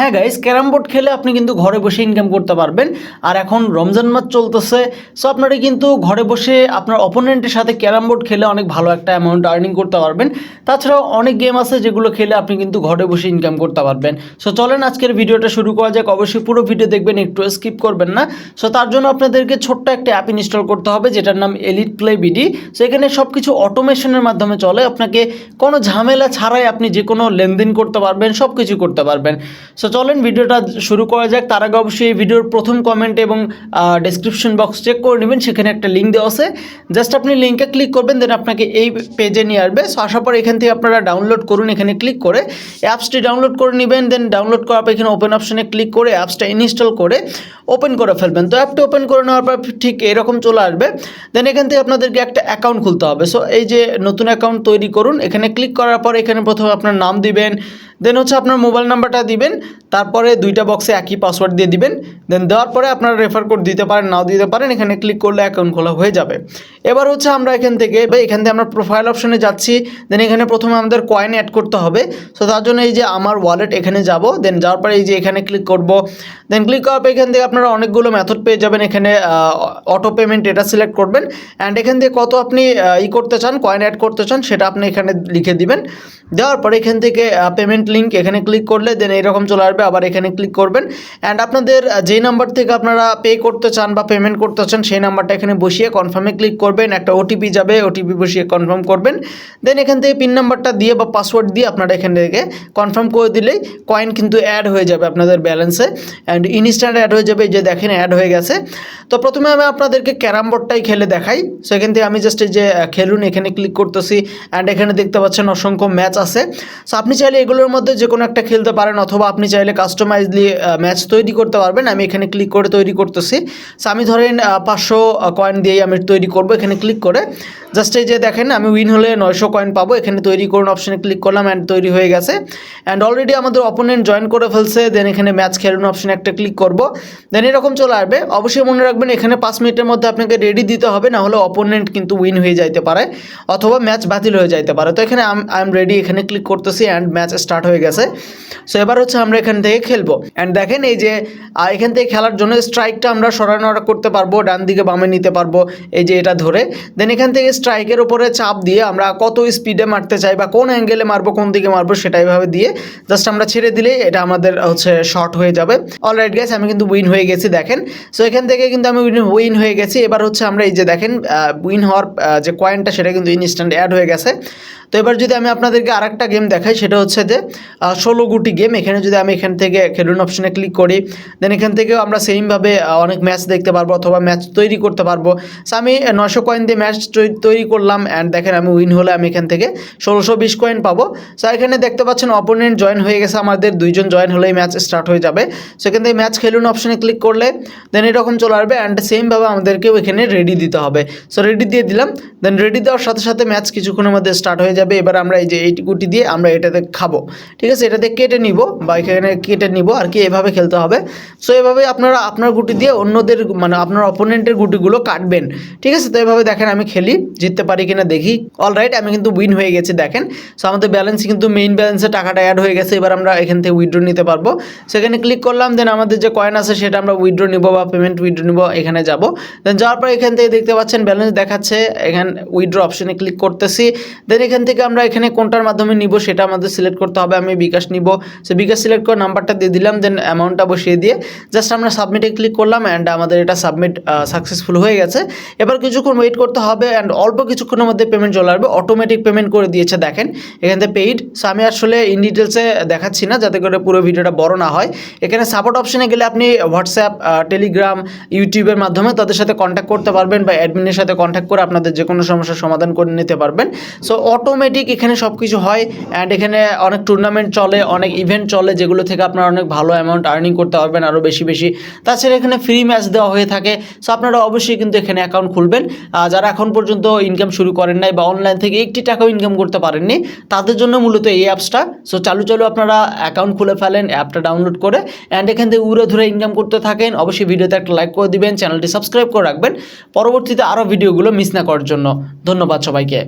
হ্যাঁ guys carrom board খেলে আপনি কিন্তু ঘরে বসে ইনকাম করতে পারবেন। আর এখন রমজান মাস চলতেছে সো আপনারা কিন্তু ঘরে বসে আপনার অপোনেন্টের সাথে ক্যারাম বোর্ড খেলে অনেক ভালো একটা অ্যামাউন্ট আর্নিং করতে পারবেন। তাছাড়াও অনেক গেম আছে যেগুলো খেলে আপনি কিন্তু ঘরে বসে ইনকাম করতে পারবেন। সো চলেন আজকের ভিডিওটা শুরু করা যাক। অবশ্যই পুরো ভিডিও দেখবেন, একটু স্কিপ করবেন না। সো তার জন্য আপনাদেরকে ছোট্ট একটা অ্যাপ ইনস্টল করতে হবে, যেটার নাম এলিট প্লে বিডি সো এখানে সব কিছু অটোমেশনের মাধ্যমে চলে। আপনাকে কোনো ঝামেলা ছাড়াই আপনি যে কোনো লেনদেন করতে পারবেন সব কিছু করতে পারবেন। সো চলেন, ভিডিওটা শুরু করা যাক। তার আগে অবশ্যই এই ভিডিওর প্রথম কমেন্ট এবং ডেসক্রিপশন বক্স চেক করে নেবেন। সেখানে একটা লিঙ্ক দেওয়া আছে। জাস্ট আপনি লিঙ্কে ক্লিক করবেন দেন আপনাকে এই পেজে নিয়ে আসবে। সো আসার পর এখান থেকে আপনারা ডাউনলোড করুন, এখানে ক্লিক করে। অ্যাপসটি ডাউনলোড করে নেবেন দেন ডাউনলোড করার পর এখানে ওপেন অপশনে ক্লিক করে অ্যাপসটা ইনস্টল করে ওপেন করে ফেলবেন। তো অ্যাপটা ওপেন করে নেওয়ার পর ঠিক এরকম চলে আসবে। দেন এখান থেকে আপনাদেরকে একটা অ্যাকাউন্ট খুলতে হবে। সো এই যে নতুন অ্যাকাউন্ট তৈরি করুন, এখানে ক্লিক করার পর এখানে প্রথমে আপনার নাম দিবেন। দেন হচ্ছে আপনার মোবাইল নাম্বারটা দিবেন। তারপরে দুইটা বক্সে একই পাসওয়ার্ড দিয়ে দিবেন। দেন দেওয়ার পরে আপনারা রেফার কোড দিতে পারেন, নাও দিতে পারেন, এখানে ক্লিক করলে অ্যাকাউন্ট খোলা হয়ে যাবে। এবার হচ্ছে আমরা এখান থেকে, বা এখান থেকে আমরা প্রোফাইল অপশনে যাচ্ছি। দেন এখানে প্রথমে আমাদের কয়েন অ্যাড করতে হবে। সো তার জন্য এই যে আমার ওয়ালেট এখানে যাব। দেন যাওয়ার পরে এই যে এখানে ক্লিক করব। দেন ক্লিক করার পর এখান থেকে আপনারা অনেকগুলো মেথড পেয়ে যাবেন এখানে অটো পেমেন্ট এটা সিলেক্ট করবেন। অ্যান্ড এখান থেকে কত আপনি ই করতে চান কয়েন অ্যাড করতে চান, সেটা আপনি এখানে লিখে দিবেন। দেওয়ার পরে এখান থেকে পেমেন্ট লিঙ্ক এখানে ক্লিক করলে দেন এরকম চলে আসবে, আবার এখানে ক্লিক করবেন। অ্যান্ড আপনাদের যেই নাম্বার থেকে আপনারা পে করতে চান বা পেমেন্ট করতে চান, সেই নাম্বারটা এখানে বসিয়ে কনফার্মে ক্লিক করবেন। একটা ওটিপি যাবে ওটিপি বসিয়ে কনফার্ম করবেন। দেন এখান থেকে পিন নাম্বারটা দিয়ে বা পাসওয়ার্ড দিয়ে আপনারা এখান থেকে কনফার্ম করে দিলেই কয়েন কিন্তু অ্যাড হয়ে যাবে আপনাদের ব্যালেন্সে অ্যান্ড ইনস্ট্যান্ট অ্যাড হয়ে যাবে এই যে দেখেন অ্যাড হয়ে গেছে। তো প্রথমে আমি আপনাদেরকে ক্যারাম বোর্ডটাই খেলে দেখাই। সো এখান থেকে আমি জাস্ট এই যে খেলুন এখানে ক্লিক করতেছি অ্যান্ড এখানে দেখতে পাচ্ছেন অসংখ্য ম্যাচ আছে। সো আপনি চাইলে এগুলোর মধ্যে যে কোনো একটা খেলতে পারেন অথবা আপনি চাইলে কাস্টমাইজলি ম্যাচ তৈরি করতে পারবেন। আমি এখানে ক্লিক করে তৈরি করতেছি। সো আমি ধরেন পাঁচশো কয়েন দিয়েই আমি তৈরি করব এখানে ক্লিক করে। জাস্ট এই যে দেখেন, আমি উইন হলে নয়শো কয়েন পাবো। এখানে তৈরি করুন অপশানে ক্লিক করলাম অ্যান্ড তৈরি হয়ে গেছে। অ্যান্ড অলরেডি আমাদের অপোনেন্ট জয়েন করে ফেলছে দেন এখানে ম্যাচ খেলুন অপশনে একটা ক্লিক করব। দেন এরকম চলে আসবে। অবশ্যই মনে রাখবেন, এখানে পাঁচ মিনিটের মধ্যে আপনাকে রেডি দিতে হবে, না হলে অপোনেন্ট কিন্তু উইন হয়ে যাইতে পারে, অথবা ম্যাচ বাতিল হয়ে যাইতে পারে। তো এখানে আই এম রেডি এখানে ক্লিক করতেছি অ্যান্ড ম্যাচ স্টার্ট হয়ে গেছে। সো এবার হচ্ছে আমরা এখান থেকে খেলব। অ্যান্ড দেখেন এই যে এখান থেকে খেলার জন্য স্ট্রাইকটা আমরা সরানো করতে পারব, ডান দিকে বামে নিতে পারব, এই যে এটা ধরে। দেন এখান থেকে স্ট্রাইকের উপরে চাপ দিয়ে আমরা কত স্পিডে মারতে চাই বা কোন অ্যাঙ্গেলে মারবো, কোন দিকে মারবো সেটা এইভাবে দিয়ে জাস্ট আমরা ছেড়ে দিলেই এটা আমাদের হচ্ছে শর্ট হয়ে যাবে। অলরাইট গ্যাস আমি কিন্তু উইন হয়ে গেছি, দেখেন। সো এখান থেকে কিন্তু আমি উইন হয়ে গেছি। এবার হচ্ছে আমরা এই যে দেখেন উইন হওয়ার যে কয়েনটা সেটা কিন্তু ইনস্ট্যান্ট অ্যাড হয়ে গেছে। তো এবার যদি আমি আপনাদেরকে আরেকটা গেম দেখাই, সেটা হচ্ছে যে ষোলো গুটি গেম এখানে যদি আমি এখান থেকে খেলুন অপশনে ক্লিক করি দেন এখান থেকেও আমরা সেমভাবে অনেক ম্যাচ দেখতে পারব অথবা ম্যাচ তৈরি করতে পারব। সো আমি নশো কয়েন দিয়ে ম্যাচ তৈরি করলাম অ্যান্ড দেখেন আমি উইন হলে আমি এখান থেকে ষোলোশো বিশ কয়েন পাবো। সো এখানে দেখতে পাচ্ছেন অপোনেন্ট জয়েন হয়ে গেছে আমাদের, দুইজন জয়েন হলেই ম্যাচ স্টার্ট হয়ে যাবে। সো এখান থেকে ম্যাচ খেলুন অপশনে ক্লিক করলে দেন এরকম চলে আসবে অ্যান্ড সেমভাবে আমাদেরকেও এখানে রেডি দিতে হবে। সো রেডি দিয়ে দিলাম দেন রেডি দেওয়ার সাথে সাথে ম্যাচ কিছুক্ষণের মধ্যে স্টার্ট হয়ে যাবে। এবার আমরা এই যে এই গুটি দিয়ে আমরা এটাতে খাব। ঠিক আছে? এটাতে কেটে নিব বা এখানে কেটে নিব আর কি, এভাবে খেলতে হবে। সো এভাবে আপনারা আপনার গুটি দিয়ে অন্যদের মানে আপনার অপোনেন্টের গুটিগুলো কাটবেন। ঠিক আছে? তো এভাবে দেখেন আমি খেলি, জিততে পারি কিনা দেখি। অলরাইট আমি কিন্তু উইন হয়ে গেছি, দেখেন। সো আমাদের ব্যালেন্স কিন্তু মেইন ব্যালেন্সে টাকাটা অ্যাড হয়ে গেছে, এবার আমরা এখান থেকে উইড্রো নিতে পারব। সেখানে ক্লিক করলাম দেন আমাদের যে কয়েন আছে সেটা আমরা উইথড্র নিব বা পেমেন্ট উইড্রো নিব, এখানে যাব। দেন যাওয়ার পর এখান থেকে দেখতে পাচ্ছেন ব্যালেন্স দেখাচ্ছে, এখানে উইড্রো অপশনে ক্লিক করতেছি। দেন এখান থেকে আমরা এখানে কোনটার মাধ্যমে নিব সেটা আমাদের সিলেক্ট করতে হবে, আমি বিকাশ নিব। সে বিকাশ সিলেক্ট করে নাম্বারটা দিয়ে দিলাম দেন অ্যামাউন্টটা বসিয়ে দিয়ে জাস্ট আমরা সাবমিটে ক্লিক করলাম অ্যান্ড আমাদের এটা সাবমিট সাকসেসফুল হয়ে গেছে। এবার কিছুক্ষণ ওয়েট করতে হবে অ্যান্ড অল্প কিছুক্ষণের মধ্যে পেমেন্ট চলে আসবে অটোমেটিক পেমেন্ট করে দিয়েছে দেখেন, এখান থেকে পেইড সো আমি আসলে ইন ডিটেলসে দেখাচ্ছি না, যাতে করে পুরো ভিডিওটা বড় না হয়। এখানে সাপোর্ট অপশনে গেলে আপনি হোয়াটসঅ্যাপ টেলিগ্রাম ইউটিউবের মাধ্যমে তাদের সাথে কন্ট্যাক্ট করতে পারবেন বা অ্যাডমিনের সাথে কন্ট্যাক্ট করে আপনাদের যে কোনো সমস্যার সমাধান করে নিতে পারবেন। সো অটোমেটিক এখানে সব কিছু হয় অ্যান্ড এখানে অনেক টুর্নামেন্ট চলে, অনেক ইভেন্ট চলে, যেগুলো থেকে আপনারা অনেক ভালো অ্যামাউন্ট আর্নিং করতে পারবেন আরও বেশি বেশি। তাছাড়া এখানে ফ্রি ম্যাচ দেওয়া হয়ে থাকে সো আপনারা অবশ্যই কিন্তু এখানে অ্যাকাউন্ট খুলবেন। যারা এখন পর্যন্ত ইনকাম শুরু করেন নাই বা অনলাইন থেকে একটি টাকাও ইনকাম করতে পারেননি, তাদের জন্য মূলত এই অ্যাপসটা সো চালু চালু আপনারা অ্যাকাউন্ট খুলে ফেলেন অ্যাপটা ডাউনলোড করে অ্যান্ড এখান থেকে উড়ে ধরে ইনকাম করতে থাকেন। অবশ্যই ভিডিওতে একটা লাইক করে দিবেন চ্যানেলটি সাবস্ক্রাইব করে রাখবেন। পরবর্তীতে আরও ভিডিওগুলো মিস না করার জন্য। ধন্যবাদ সবাইকে।